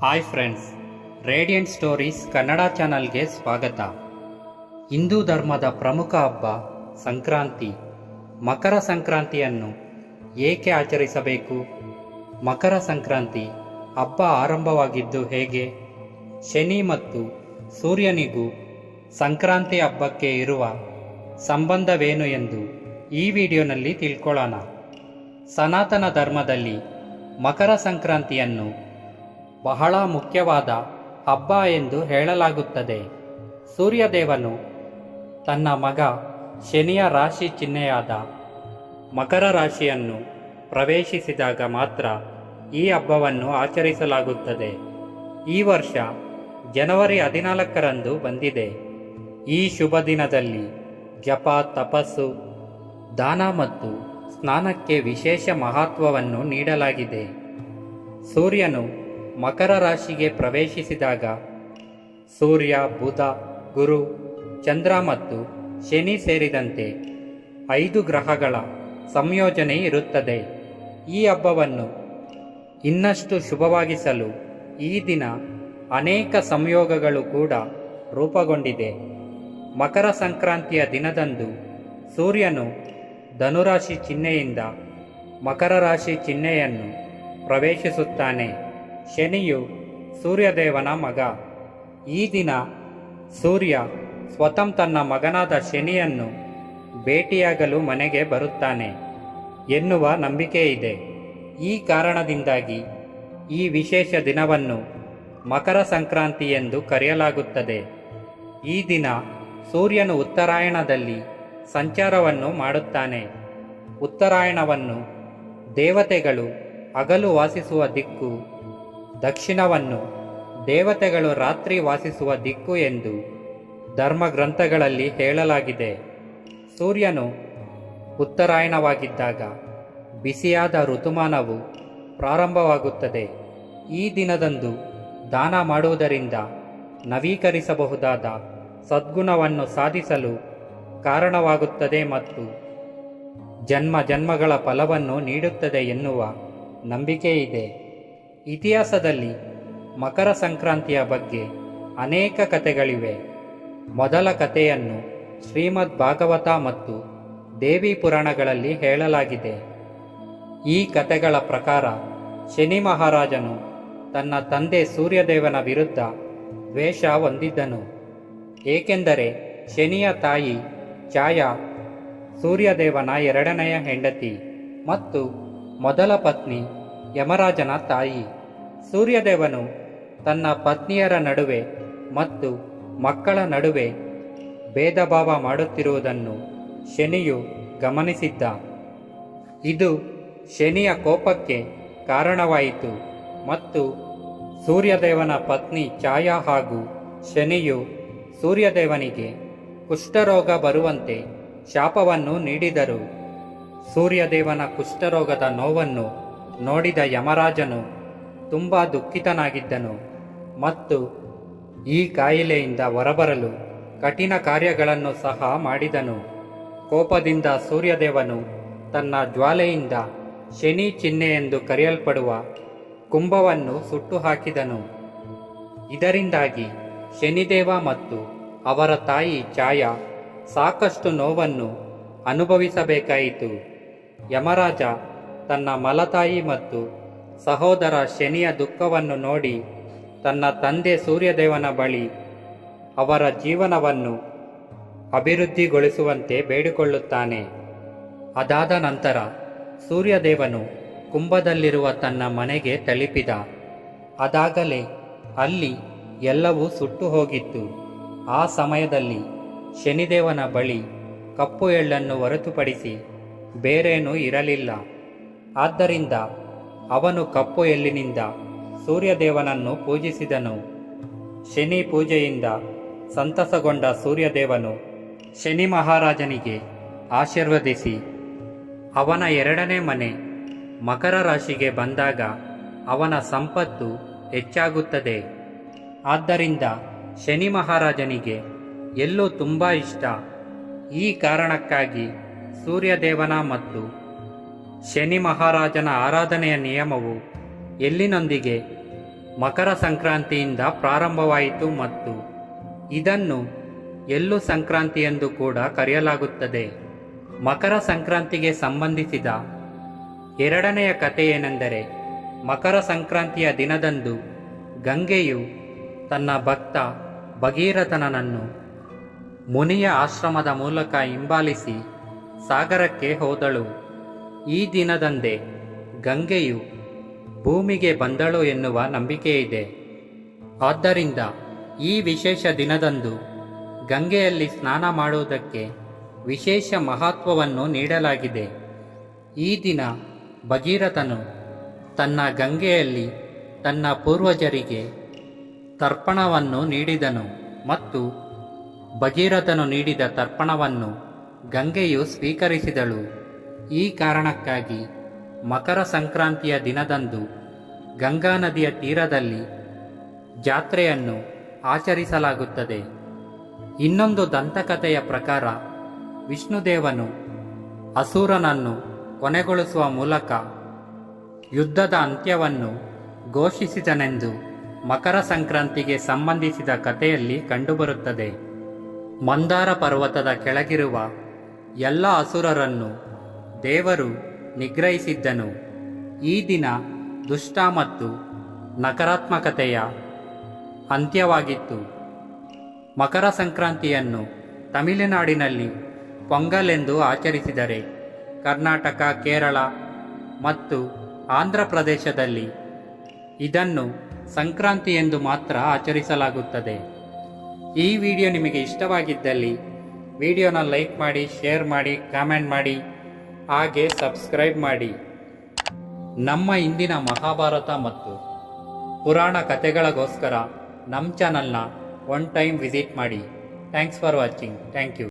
Hi friends radiant stories Kannada ಚಾನಲ್ಗೆ ಸ್ವಾಗತ. ಹಿಂದೂ ಧರ್ಮದ ಪ್ರಮುಖ ಹಬ್ಬ ಸಂಕ್ರಾಂತಿ. ಮಕರ ಸಂಕ್ರಾಂತಿಯನ್ನು ಏಕೆ ಆಚರಿಸಬೇಕು? ಮಕರ ಸಂಕ್ರಾಂತಿ ಹಬ್ಬ ಆರಂಭವಾಗಿದ್ದು ಹೇಗೆ? ಶನಿ ಮತ್ತು ಸೂರ್ಯನಿಗೂ ಸಂಕ್ರಾಂತಿ ಹಬ್ಬಕ್ಕೆ ಇರುವ ಸಂಬಂಧವೇನು ಎಂದು ಈ ವಿಡಿಯೋನಲ್ಲಿ ತಿಳ್ಕೊಳ್ಳೋಣ. ಸನಾತನ ಧರ್ಮದಲ್ಲಿ ಮಕರ ಸಂಕ್ರಾಂತಿಯನ್ನು ಬಹಳ ಮುಖ್ಯವಾದ ಹಬ್ಬ ಎಂದು ಹೇಳಲಾಗುತ್ತದೆ. ಸೂರ್ಯದೇವನು ತನ್ನ ಮಗ ಶನಿಯ ರಾಶಿ ಚಿಹ್ನೆಯಾದ ಮಕರ ರಾಶಿಯನ್ನು ಪ್ರವೇಶಿಸಿದಾಗ ಮಾತ್ರ ಈ ಹಬ್ಬವನ್ನು ಆಚರಿಸಲಾಗುತ್ತದೆ. ಈ ವರ್ಷ ಜನವರಿ ಹದಿನಾಲ್ಕರಂದು ಬಂದಿದೆ. ಈ ಶುಭ ದಿನದಲ್ಲಿ ಜಪ, ತಪಸ್ಸು, ದಾನ ಮತ್ತು ಸ್ನಾನಕ್ಕೆ ವಿಶೇಷ ಮಹತ್ವವನ್ನು ನೀಡಲಾಗಿದೆ. ಸೂರ್ಯನು ಮಕರ ರಾಶಿಗೆ ಪ್ರವೇಶಿಸಿದಾಗ ಸೂರ್ಯ, ಬುಧ, ಗುರು, ಚಂದ್ರ ಮತ್ತು ಶನಿ ಸೇರಿದಂತೆ ಐದು ಗ್ರಹಗಳ ಸಂಯೋಜನೆ ಇರುತ್ತದೆ. ಈ ಹಬ್ಬವನ್ನು ಇನ್ನಷ್ಟು ಶುಭವಾಗಿಸಲು ಈ ದಿನ ಅನೇಕ ಸಂಯೋಗಗಳು ಕೂಡ ರೂಪುಗೊಂಡಿದೆ. ಮಕರ ಸಂಕ್ರಾಂತಿಯ ದಿನದಂದು ಸೂರ್ಯನು ಧನುರಾಶಿ ಚಿಹ್ನೆಯಿಂದ ಮಕರ ರಾಶಿ ಚಿಹ್ನೆಯನ್ನು ಪ್ರವೇಶಿಸುತ್ತಾನೆ. ಶನಿಯು ಸೂರ್ಯದೇವನ ಮಗ. ಈ ದಿನ ಸೂರ್ಯ ಸ್ವತಂ ತನ್ನ ಮಗನಾದ ಶನಿಯನ್ನು ಭೇಟಿಯಾಗಲು ಮನೆಗೆ ಬರುತ್ತಾನೆ ಎನ್ನುವ ನಂಬಿಕೆ ಇದೆ ಈ ಕಾರಣದಿಂದಾಗಿ ಈ ವಿಶೇಷ ದಿನವನ್ನು ಮಕರ ಸಂಕ್ರಾಂತಿ ಎಂದು ಕರೆಯಲಾಗುತ್ತದೆ. ಈ ದಿನ ಸೂರ್ಯನು ಉತ್ತರಾಯಣದಲ್ಲಿ ಸಂಚಾರವನ್ನು ಮಾಡುತ್ತಾನೆ. ಉತ್ತರಾಯಣವನ್ನು ದೇವತೆಗಳು ಹಗಲು ವಾಸಿಸುವ ದಿಕ್ಕು ದಕ್ಷಿಣವನ್ನು ದೇವತೆಗಳು ರಾತ್ರಿ ವಾಸಿಸುವ ದಿಕ್ಕು ಎಂದು ಧರ್ಮಗ್ರಂಥಗಳಲ್ಲಿ ಹೇಳಲಾಗಿದೆ. ಸೂರ್ಯನು ಉತ್ತರಾಯಣವಾಗಿದ್ದಾಗ ಬಿಸಿಯಾದ ಋತುಮಾನವು ಪ್ರಾರಂಭವಾಗುತ್ತದೆ. ಈ ದಿನದಂದು ದಾನ ಮಾಡುವುದರಿಂದ ನವೀಕರಿಸಬಹುದಾದ ಸದ್ಗುಣವನ್ನು ಸಾಧಿಸಲು ಕಾರಣವಾಗುತ್ತದೆ ಮತ್ತು ಜನ್ಮ ಜನ್ಮಗಳ ಫಲವನ್ನು ನೀಡುತ್ತದೆ ಎನ್ನುವ ನಂಬಿಕೆ ಇದೆ ಇತಿಹಾಸದಲ್ಲಿ ಮಕರ ಸಂಕ್ರಾಂತಿಯ ಬಗ್ಗೆ ಅನೇಕ ಕಥೆಗಳಿವೆ. ಮೊದಲ ಕಥೆಯನ್ನು ಶ್ರೀಮದ್ ಭಾಗವತ ಮತ್ತು ದೇವಿ ಪುರಾಣಗಳಲ್ಲಿ ಹೇಳಲಾಗಿದೆ. ಈ ಕಥೆಗಳ ಪ್ರಕಾರ ಶನಿ ಮಹಾರಾಜನು ತನ್ನ ತಂದೆ ಸೂರ್ಯದೇವನ ವಿರುದ್ಧ ದ್ವೇಷ ಹೊಂದಿದ್ದನು. ಏಕೆಂದರೆ ಶನಿಯ ತಾಯಿ ಛಾಯಾ ಸೂರ್ಯದೇವನ ಎರಡನೆಯ ಹೆಂಡತಿ ಮತ್ತು ಮೊದಲ ಪತ್ನಿ ಯಮರಾಜನ ತಾಯಿ. ಸೂರ್ಯದೇವನು ತನ್ನ ಪತ್ನಿಯರ ನಡುವೆ ಮತ್ತು ಮಕ್ಕಳ ನಡುವೆ ಭೇದ ಭಾವ ಮಾಡುತ್ತಿರುವುದನ್ನು ಶನಿಯು ಗಮನಿಸಿದ್ದ. ಇದು ಶನಿಯ ಕೋಪಕ್ಕೆ ಕಾರಣವಾಯಿತು ಮತ್ತು ಸೂರ್ಯದೇವನ ಪತ್ನಿ ಛಾಯಾ ಹಾಗೂ ಶನಿಯು ಸೂರ್ಯದೇವನಿಗೆ ಕುಷ್ಠರೋಗ ಬರುವಂತೆ ಶಾಪವನ್ನು ನೀಡಿದರು. ಸೂರ್ಯದೇವನ ಕುಷ್ಠರೋಗದ ನೋವನ್ನು ನೋಡಿದ ಯಮರಾಜನು ತುಂಬ ದುಃಖಿತನಾಗಿದ್ದನು ಮತ್ತು ಈ ಕಾಯಿಲೆಯಿಂದ ಹೊರಬರಲು ಕಠಿಣ ಕಾರ್ಯಗಳನ್ನು ಸಹ ಮಾಡಿದನು. ಕೋಪದಿಂದ ಸೂರ್ಯದೇವನು ತನ್ನ ಜ್ವಾಲೆಯಿಂದ ಶನಿ ಚಿಹ್ನೆ ಎಂದು ಕರೆಯಲ್ಪಡುವ ಕುಂಭವನ್ನು ಸುಟ್ಟು ಹಾಕಿದನು ಇದರಿಂದಾಗಿ ಶನಿದೇವ ಮತ್ತು ಅವರ ತಾಯಿ ಛಾಯಾ ಸಾಕಷ್ಟು ನೋವನ್ನು ಅನುಭವಿಸಬೇಕಾಯಿತು. ಯಮರಾಜ ತನ್ನ ಮಲತಾಯಿ ಮತ್ತು ಸಹೋದರ ಶನಿಯ ದುಃಖವನ್ನು ನೋಡಿ ತನ್ನ ತಂದೆ ಸೂರ್ಯದೇವನ ಬಳಿ ಅವರ ಜೀವನವನ್ನು ಅಭಿವೃದ್ಧಿಗೊಳಿಸುವಂತೆ ಬೇಡಿಕೊಳ್ಳುತ್ತಾನೆ. ಅದಾದ ನಂತರ ಸೂರ್ಯದೇವನು ಕುಂಭದಲ್ಲಿರುವ ತನ್ನ ಮನೆಗೆ ತಲುಪಿದ. ಅದಾಗಲೇ ಅಲ್ಲಿ ಎಲ್ಲವೂ ಸುಟ್ಟು ಹೋಗಿತ್ತು. ಆ ಸಮಯದಲ್ಲಿ ಶನಿದೇವನ ಬಳಿ ಕಪ್ಪು ಎಳ್ಳನ್ನು ಹೊರತುಪಡಿಸಿ ಬೇರೇನೂ ಇರಲಿಲ್ಲ. ಆದ್ದರಿಂದ ಅವನು ಕಪ್ಪು ಎಲ್ಲಿನಿಂದ ಸೂರ್ಯದೇವನನ್ನು ಪೂಜಿಸಿದನು. ಶನಿ ಪೂಜೆಯಿಂದ ಸಂತಸಗೊಂಡ ಸೂರ್ಯದೇವನು ಶನಿ ಮಹಾರಾಜನಿಗೆ ಆಶೀರ್ವದಿಸಿ ಅವನ ಎರಡನೇ ಮನೆ ಮಕರ ರಾಶಿಗೆ ಬಂದಾಗ ಅವನ ಸಂಪತ್ತು ಹೆಚ್ಚಾಗುತ್ತದೆ. ಆದ್ದರಿಂದ ಶನಿ ಮಹಾರಾಜನಿಗೆ ಎಲ್ಲೂ ತುಂಬ ಇಷ್ಟ. ಈ ಕಾರಣಕ್ಕಾಗಿ ಸೂರ್ಯದೇವನ ಮತ್ತು ಶನಿ ಮಹಾರಾಜನ ಆರಾಧನೆಯ ನಿಯಮವು ಎಲ್ಲಿನೊಂದಿಗೆ? ಮಕರ ಸಂಕ್ರಾಂತಿಯಿಂದ ಪ್ರಾರಂಭವಾಯಿತು ಮತ್ತು ಇದನ್ನು ಎಳ್ಳು ಸಂಕ್ರಾಂತಿ ಎಂದು ಕೂಡ ಕರೆಯಲಾಗುತ್ತದೆ. ಮಕರ ಸಂಕ್ರಾಂತಿಗೆ ಸಂಬಂಧಿಸಿದ ಎರಡನೆಯ ಕಥೆ ಏನೆಂದರೆ, ಮಕರ ಸಂಕ್ರಾಂತಿಯ ದಿನದಂದು ಗಂಗೆಯು ತನ್ನ ಭಕ್ತ ಭಗೀರಥನನ್ನು ಮುನಿಯ ಆಶ್ರಮದ ಮೂಲಕ ಹಿಂಬಾಲಿಸಿ ಸಾಗರಕ್ಕೆ ಹೋದಳು. ಈ ದಿನದಂದೇ ಗಂಗೆಯು ಭೂಮಿಗೆ ಬಂದಳು ಎನ್ನುವ ನಂಬಿಕೆಯಿದೆ. ಆದ್ದರಿಂದ ಈ ವಿಶೇಷ ದಿನದಂದು ಗಂಗೆಯಲ್ಲಿ ಸ್ನಾನ ಮಾಡುವುದಕ್ಕೆ ವಿಶೇಷ ಮಹತ್ವವನ್ನು ನೀಡಲಾಗಿದೆ. ಈ ದಿನ ಭಗೀರಥನು ತನ್ನ ಗಂಗೆಯಲ್ಲಿ ತನ್ನ ಪೂರ್ವಜರಿಗೆ ತರ್ಪಣವನ್ನು ನೀಡಿದನು ಮತ್ತು ಭಗೀರಥನು ನೀಡಿದ ತರ್ಪಣವನ್ನು ಗಂಗೆಯು ಸ್ವೀಕರಿಸಿದಳು. ಈ ಕಾರಣಕ್ಕಾಗಿ ಮಕರ ಸಂಕ್ರಾಂತಿಯ ದಿನದಂದು ಗಂಗಾ ನದಿಯ ತೀರದಲ್ಲಿ ಜಾತ್ರೆಯನ್ನು ಆಚರಿಸಲಾಗುತ್ತದೆ. ಇನ್ನೊಂದು ದಂತಕಥೆಯ ಪ್ರಕಾರ ವಿಷ್ಣುದೇವನು ಅಸುರನನ್ನು ಕೊನೆಗೊಳಿಸುವ ಮೂಲಕ ಯುದ್ಧದ ಅಂತ್ಯವನ್ನು ಘೋಷಿಸಿದನೆಂದು ಮಕರ ಸಂಕ್ರಾಂತಿಗೆ ಸಂಬಂಧಿಸಿದ ಕಥೆಯಲ್ಲಿ ಕಂಡುಬರುತ್ತದೆ. ಮಂದಾರ ಪರ್ವತದ ಕೆಳಗಿರುವ ಎಲ್ಲ ಅಸುರರನ್ನು ದೇವರು ನಿಗ್ರಹಿಸಿದ್ದನು. ಈ ದಿನ ದುಷ್ಟ ಮತ್ತು ನಕಾರಾತ್ಮಕತೆಯ ಅಂತ್ಯವಾಗಿತ್ತು. ಮಕರ ಸಂಕ್ರಾಂತಿಯನ್ನು ತಮಿಳುನಾಡಿನಲ್ಲಿ ಪೊಂಗಲ್ ಎಂದು ಆಚರಿಸಿದರೆ ಕರ್ನಾಟಕ, ಕೇರಳ ಮತ್ತು ಆಂಧ್ರ ಪ್ರದೇಶದಲ್ಲಿ ಇದನ್ನು ಸಂಕ್ರಾಂತಿ ಎಂದು ಮಾತ್ರ ಆಚರಿಸಲಾಗುತ್ತದೆ. ಈ ವಿಡಿಯೋ ನಿಮಗೆ ಇಷ್ಟವಾಗಿದ್ದಲ್ಲಿ ವಿಡಿಯೋನ ಲೈಕ್ ಮಾಡಿ, ಶೇರ್ ಮಾಡಿ, ಕಾಮೆಂಟ್ ಮಾಡಿ. ಹಾಗೆ ಸಬ್ಸ್ಕ್ರೈಬ್ ಮಾಡಿ. ನಮ್ಮ ಇಂದಿನ ಮಹಾಭಾರತ ಮತ್ತು ಪುರಾಣ ಕಥೆಗಳಿಗೋಸ್ಕರ ನಮ್ಮ ಚಾನಲ್ನ ಒನ್ ಟೈಮ್ ವಿಸಿಟ್ ಮಾಡಿ. Thanks for watching. Thank you.